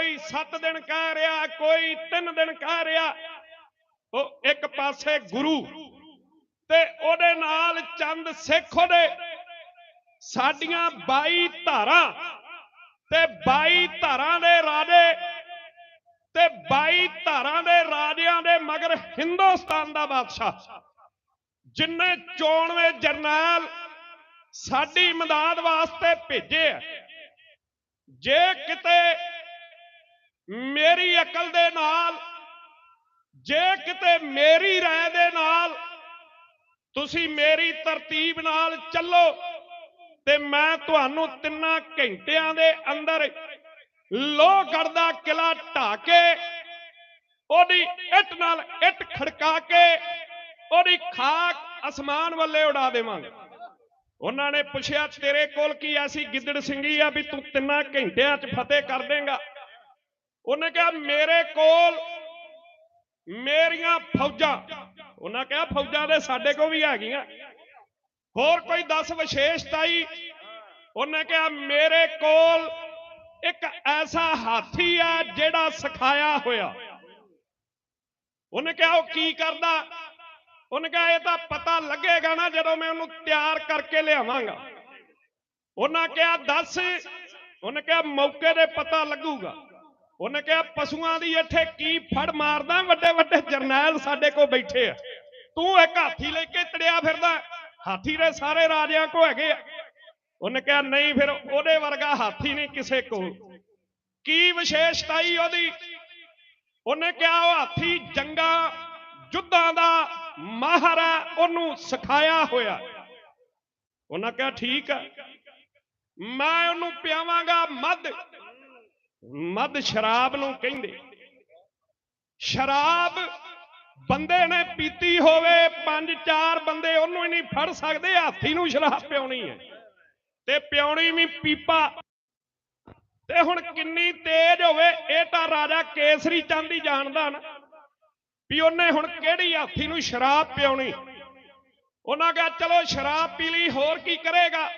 ਕੋਈ 7 ਦਿਨ ਕਹਿ ਰਿਹਾ, ਕੋਈ 3 ਦਿਨ ਕਹਿ ਰਿਹਾ, ਉਹ ਇੱਕ ਪਾਸੇ ਗੁਰੂ ਤੇ ਉਹਦੇ ਨਾਲ ਚੰਦ ਸਿੱਖ ਉਹਦੇ। ਸਾਡੀਆਂ 22 ਧਾਰਾਂ ਤੇ 22 ਧਾਰਾਂ ਦੇ ਰਾਜੇ ਤੇ 22 ਧਾਰਾਂ ਦੇ ਰਾਜਿਆਂ ਦੇ ਮਗਰ ਹਿੰਦੁਸਤਾਨ ਦਾ ਬਾਦਸ਼ਾਹ। ਜਿੰਨੇ ਚੋਣਵੇਂ ਜਰਨੈਲ ਸਾਡੀ ਇਮਦਾਦ ਵਾਸਤੇ ਭੇਜੇ ਆ, ਜੇ ਕਿਤੇ ਮੇਰੀ ਅਕਲ ਦੇ ਨਾਲ, ਜੇ ਕਿਤੇ ਮੇਰੀ ਰਾਏ ਦੇ ਨਾਲ ਤੁਸੀਂ ਮੇਰੀ ਤਰਤੀਬ ਨਾਲ ਚੱਲੋ ਤੇ ਮੈਂ ਤੁਹਾਨੂੰ ਤਿੰਨਾਂ ਘੰਟਿਆਂ ਦੇ ਅੰਦਰ ਲੋਹਗੜ੍ਹ ਦਾ ਕਿਲਾ ਢਾ ਕੇ, ਉਹਦੀ ਇੱਟ ਨਾਲ ਇੱਟ ਖੜਕਾ ਕੇ, ਉਹਦੀ ਖਾਕ ਅਸਮਾਨ ਵੱਲੇ ਉਡਾ ਦੇਵਾਂਗੇ। ਉਹਨਾਂ ਨੇ ਪੁੱਛਿਆ, ਤੇਰੇ ਕੋਲ ਕੀ ਐਸੀ ਗਿੱਦੜ ਸਿੰਘੀ ਆ ਵੀ ਤੂੰ ਤਿੰਨਾਂ ਘੰਟਿਆਂ 'ਚ ਫਤਿਹ ਕਰ ਦੇਂਗਾ? ਉਹਨੇ ਕਿਹਾ, ਮੇਰੇ ਕੋਲ ਮੇਰੀਆਂ ਫੌਜਾਂ ਉਹਨਾਂ ਕਿਹਾ, ਫੌਜਾਂ ਦੇ ਸਾਡੇ ਕੋਲ ਵੀ ਹੈਗੀਆਂ। ਹੋਰ ਕੋਈ 10 ਵਿਸ਼ੇਸ਼ਤਾਈ ਉਹਨੇ ਕਿਹਾ, ਮੇਰੇ ਕੋਲ ਇੱਕ ਐਸਾ ਹਾਥੀ ਆ ਜਿਹੜਾ ਸਿਖਾਇਆ ਹੋਇਆ। ਉਹਨੇ ਕਿਹਾ, ਉਹ ਕੀ ਕਰਦਾ? ਉਹਨੇ ਕਿਹਾ, ਇਹ ਤਾਂ ਪਤਾ ਲੱਗੇਗਾ ਨਾ ਜਦੋਂ ਮੈਂ ਉਹਨੂੰ ਤਿਆਰ ਕਰਕੇ ਲਿਆਵਾਂਗਾ। ਉਹਨਾਂ ਕਿਹਾ, ਦੱਸ। ਉਹਨੇ ਕਿਹਾ, ਮੌਕੇ ਤੇ ਪਤਾ ਲੱਗੂਗਾ। ਉਹਨੇ ਕਿਹਾ, ਪਸ਼ੂਆਂ ਦੀ ਇੱਥੇ ਕੀ ਫੜ ਮਾਰਦਾ? ਵੱਡੇ ਵੱਡੇ ਜਰਨੈਲ ਸਾਡੇ ਕੋਲ ਬੈਠੇ ਆ। ਤੂੰ ਇੱਕ ਹਾਥੀ ਲੈ ਕੇ ਤੜਿਆ ਫਿਰਦਾ। ਹਾਥੀ ਦੇ ਸਾਰੇ ਰਾਜਿਆਂ ਕੋ ਹੈਗੇ ਆ। ਉਹਨੇ ਕਿਹਾ, ਨਹੀਂ ਫਿਰ ਉਹਦੇ ਵਰਗਾ ਹਾਥੀ ਨਹੀਂ ਕਿਸੇ ਕੋਲ। ਕੀ ਵਿਸ਼ੇਸ਼ਤਾਈ ਉਹਦੀ? ਉਹਨੇ ਕਿਹਾ, ਉਹ ਹਾਥੀ ਜੰਗਾਂ, ਜੁੱਧਾਂ ਦਾ ਮਾਹਰ ਹੈ ਉਹਨੂੰ ਸਿਖਾਇਆ ਹੋਇਆ। ਉਹਨਾਂ ਕਿਹਾ, ਠੀਕ ਆ। ਮੈਂ ਉਹਨੂੰ ਪਿਆਵਾਂਗਾ ਮੱਧ। ਮਦ ਸ਼ਰਾਬ ਨੂੰ ਕਹਿੰਦੇ। ਸ਼ਰਾਬ ਬੰਦੇ ਨੇ ਪੀਤੀ ਹੋਵੇ, ਪੰਜ ਚਾਰ ਬੰਦੇ ਉਹਨੂੰ ਹੀ ਨਹੀਂ ਫੜ ਸਕਦੇ, ਹਾਥੀ ਨੂੰ ਸ਼ਰਾਬ ਪਿਉਣੀ ਹੈ। ਤੇ ਪਿਉਣੀ ਵੀ ਪੀਪਾ। ਤੇ ਹੁਣ ਕਿੰਨੀ ਤੇਜ਼ ਹੋਵੇ, ਇਹ ਤਾਂ ਰਾਜਾ ਕੇਸਰੀ ਚੰਦ ਹੀ ਜਾਣਦਾ ਨਾ, ਵੀ ਉਹਨੇ ਹੁਣ ਕਿਹੜੀ ਹਾਥੀ ਨੂੰ ਸ਼ਰਾਬ ਪਿਉਣੀ ਉਹਨਾਂ ਕਿਹਾ, ਚਲੋ ਸ਼ਰਾਬ ਪੀ ਲਈ, ਹੋਰ ਕੀ ਕਰੇਗਾ?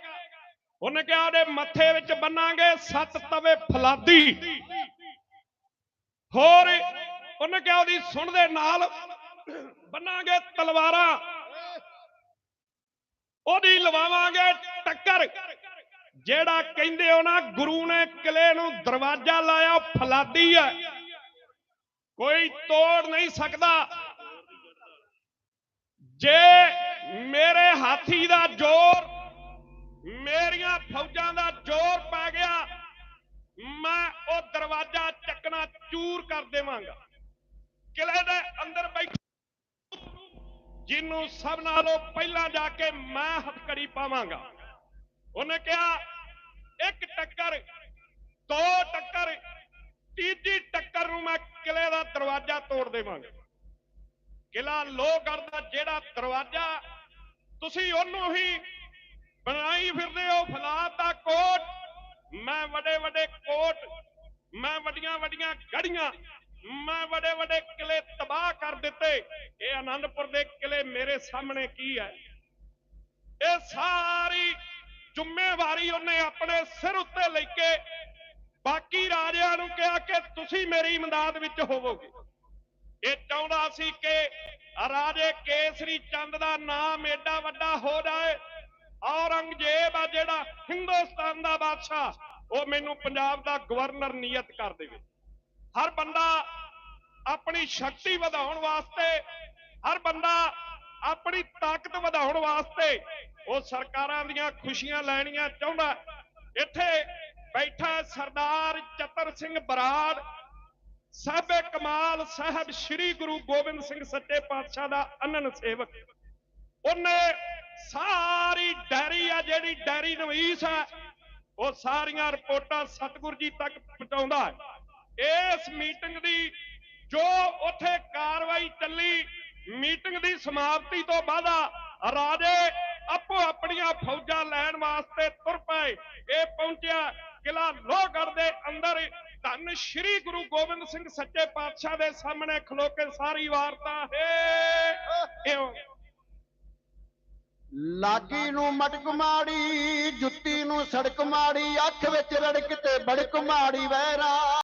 ਉਹਨੇ ਕਿਹਾ ਉਹਦੇ ਮੱਥੇ ਵਿੱਚ ਬੰਨਾਂਗੇ ਸੱਤ ਤਵੇ ਫਲਾਦੀ। ਹੋਰ ਉਹਨੇ ਕਿਹਾ, ਉਹਦੀ ਸੁਣ ਦੇ ਨਾਲ ਬੰਨਾਂਗੇ ਤਲਵਾਰਾਂ। ਉਹਦੀ ਲਵਾਵਾਂਗੇ ਟੱਕਰ। ਜਿਹੜਾ ਕਹਿੰਦੇ ਹੋ ਨਾ, ਗੁਰੂ ਨੇ ਕਿਲੇ ਨੂੰ ਦਰਵਾਜ਼ਾ ਲਾਇਆ ਫਲਾਦੀ ਹੈ। ਕੋਈ ਤੋੜ ਨਹੀਂ ਸਕਦਾ। ਜੇ ਮੇਰੇ ਹਾਥੀ ਦਾ ਜ਼ੋਰ ਮੇਰੀਆਂ ਫੌਜਾਂ ਦਾ ਜ਼ੋਰ ਪੈ ਗਿਆ। ਮੈਂ ਉਹ ਦਰਵਾਜ਼ਾ ਚੱਕਣਾ ਚੂਰ ਕਰ ਦੇਵਾਂਗਾ। ਕਿਲੇ ਦੇ ਅੰਦਰ ਬੈਠ ਜਿਹਨੂੰ ਸਭ ਨਾਲੋਂ ਪਹਿਲਾਂ ਜਾ ਕੇ ਮੈਂ ਹੱਥਕੜੀ ਪਾਵਾਂਗਾ। ਉਹਨੇ ਕਿਹਾ, ਇੱਕ ਟੱਕਰ, ਦੋ ਟੱਕਰ, ਤੀਜੀ ਟੱਕਰ ਨੂੰ ਮੈਂ ਕਿਲੇ ਦਾ ਦਰਵਾਜ਼ਾ ਤੋੜ ਦੇਵਾਂਗਾ। ਕਿਲਾ ਲੋਹਗੜ੍ਹ ਦਾ ਜਿਹੜਾ ਦਰਵਾਜ਼ਾ, ਤੁਸੀਂ ਉਹਨੂੰ ਹੀ ਬਣਾਈ ਫਿਰਦੇ ਹੋ ਫਲਾਦ ਦਾ ਕੋਟ। ਮੈਂ ਵੱਡੇ ਵੱਡੇ ਕੋਟ, ਮੈਂ ਵੱਡੀਆਂ ਵੱਡੀਆਂ ਗੜੀਆਂ, ਮੈਂ ਵੱਡੇ ਵੱਡੇ ਕਿਲੇ ਤਬਾਹ ਕਰ ਦਿੱਤੇ। ਇਹ ਆਨੰਦਪੁਰ ਦੇ ਕਿਲੇ ਮੇਰੇ ਸਾਹਮਣੇ ਕੀ ਹੈ? ਇਹ ਸਾਰੀ ਜ਼ਿੰਮੇਵਾਰੀ ਉਹਨੇ ਆਪਣੇ ਸਿਰ ਉੱਤੇ ਲੈ ਕੇ ਬਾਕੀ ਰਾਜਿਆਂ ਨੂੰ ਕਿਹਾ ਕਿ ਤੁਸੀਂ ਮੇਰੀ ਇਮਦਾਦ ਵਿੱਚ ਹੋਵੋਗੇ। ਇਹ ਚਾਹੁੰਦਾ ਸੀ ਕਿ ਰਾਜੇ ਕੇਸਰੀ ਚੰਦ ਦਾ ਨਾਮ ਏਡਾ ਵੱਡਾ ਹੋ ਜਾਏ ਜਿਹੜਾ ਹਿੰਦੁਸਤਾਨ ਦਾ ਬਾਦਸ਼ਾਹ, ਉਹ ਮੈਨੂੰ ਪੰਜਾਬ ਦਾ ਗਵਰਨਰ ਨਿਯਤ ਕਰ ਦੇਵੇ। ਹਰ ਬੰਦਾ ਆਪਣੀ ਸ਼ਕਤੀ ਵਧਾਉਣ ਵਾਸਤੇ, ਹਰ ਬੰਦਾ ਆਪਣੀ ਤਾਕਤ ਵਧਾਉਣ ਵਾਸਤੇ ਉਹ ਸਰਕਾਰਾਂ ਦੀਆਂ ਖੁਸ਼ੀਆਂ ਲੈਣੀਆਂ ਚਾਹੁੰਦਾ ਇੱਥੇ ਬੈਠਾ ਸਰਦਾਰ ਚਤਰ ਸਿੰਘ ਬਰਾੜ ਸਾਹਿਬੇ ਕਮਾਲ ਸਾਹਿਬ ਸ੍ਰੀ ਗੁਰੂ ਗੋਬਿੰਦ ਸਿੰਘ ਸੱਚੇ ਪਾਤਸ਼ਾਹ ਦਾ ਅਨਨ ਸੇਵਕ। ਉਹਨੇ ਸਾਰੀ ਡੈਰੀ ਆ ਜਿਹੜੀ ਡੈਰੀ ਨਵੀਸ ਹੈ ਉਹ ਸਾਰੀਆਂ ਰਿਪੋਰਟਾਂ ਸਤਿਗੁਰੂ ਜੀ ਤੱਕ ਪਹੁੰਚਾਉਂਦਾ ਹੈ। ਇਸ ਮੀਟਿੰਗ ਦੀ ਜੋ ਉੱਥੇ ਕਾਰਵਾਈ ਚੱਲੀ ਮੀਟਿੰਗ ਦੀ ਸਮਾਪਤੀ ਤੋਂ ਬਾਅਦ ਰਾਜੇ ਆਪੋ ਆਪਣੀਆਂ ਫੌਜਾਂ ਲੈਣ ਵਾਸਤੇ ਤੁਰ ਪਏ। ਇਹ ਪਹੁੰਚਿਆ ਕਿਲਾ ਲੋਹਗੜ੍ਹ ਦੇ ਅੰਦਰ। ਧੰਨ ਸ਼੍ਰੀ ਗੁਰੂ ਗੋਬਿੰਦ ਸਿੰਘ ਸੱਚੇ ਪਾਤਸ਼ਾਹ ਦੇ ਸਾਹਮਣੇ ਖਲੋ ਕੇ ਸਾਰੀ ਵਾਰਤਾ ਹੈ। ਇਉਂ ਲਾਗੀ ਨੂੰ ਮਟਕ ਮਾੜੀ, ਜੁੱਤੀ ਨੂੰ ਸੜਕ ਮਾੜੀ, ਅੱਖ ਵਿੱਚ ਰੜਕ ਤੇ ਬੜਕ ਮਾੜੀ, ਵੈਰਾ